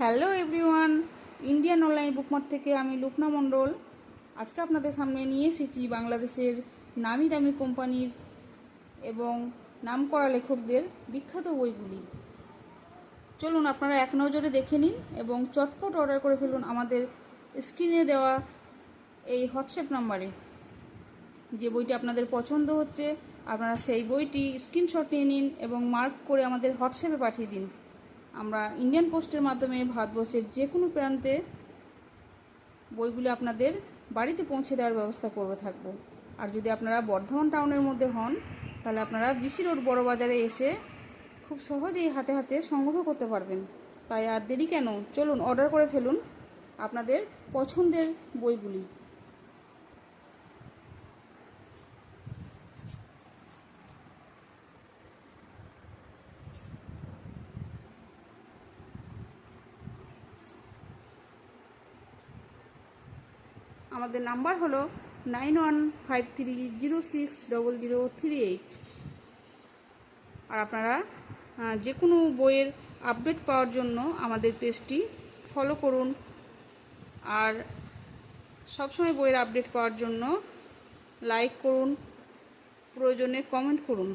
Hello everyone, Indian online Bookmart থেকে আমি লুকনা মণ্ডল। আজকে আপনাদের সামনে নিয়ে এসেছি বাংলাদেশের নামি দামি কোম্পানির এবং নামকরা লেখকদের বিখ্যাত বইগুলি। চলুন আপনারা এক নজরে দেখে নিন এবং চটপট অর্ডার করে ফেলুন আমাদের স্ক্রিনে দেওয়া এই হোয়াটসঅ্যাপ নাম্বারে। যে বইটি আপনাদের পছন্দ হচ্ছে, আপনারা সেই বইটি স্ক্রিনশট নিয়ে নিন এবং মার্ক করে আমাদের হোয়াটসঅ্যাপে পাঠিয়ে দিন। আমরা ইন্ডিয়ান পোস্টের মাধ্যমে ভারতবর্ষের যে কোনো প্রান্তে বইগুলি আপনাদের বাড়িতে পৌঁছে দেওয়ার ব্যবস্থা করবে থাকব। আর যদি আপনারা বর্ধমান টাউনের মধ্যে হন, তাহলে আপনারা বিসি রোড বড় বাজারে এসে খুব সহজেই হাতে হাতে সংগ্রহ করতে পারবেন। তাই আর দেরি কেন? চলুন অর্ডার করে ফেলুন আপনাদের পছন্দের বইগুলি। আমাদের নাম্বার হলো nine one five three zero six double zero three eight. আর আপনারা যে কোনো বইয়ের আপডেট পাওয়ার জন্য আমাদের পেজটি ফলো করুন। আর সবসময় বইয়ের আপডেট পাওয়ার জন্য লাইক করুন, প্রয়োজনে কমেন্ট করুন।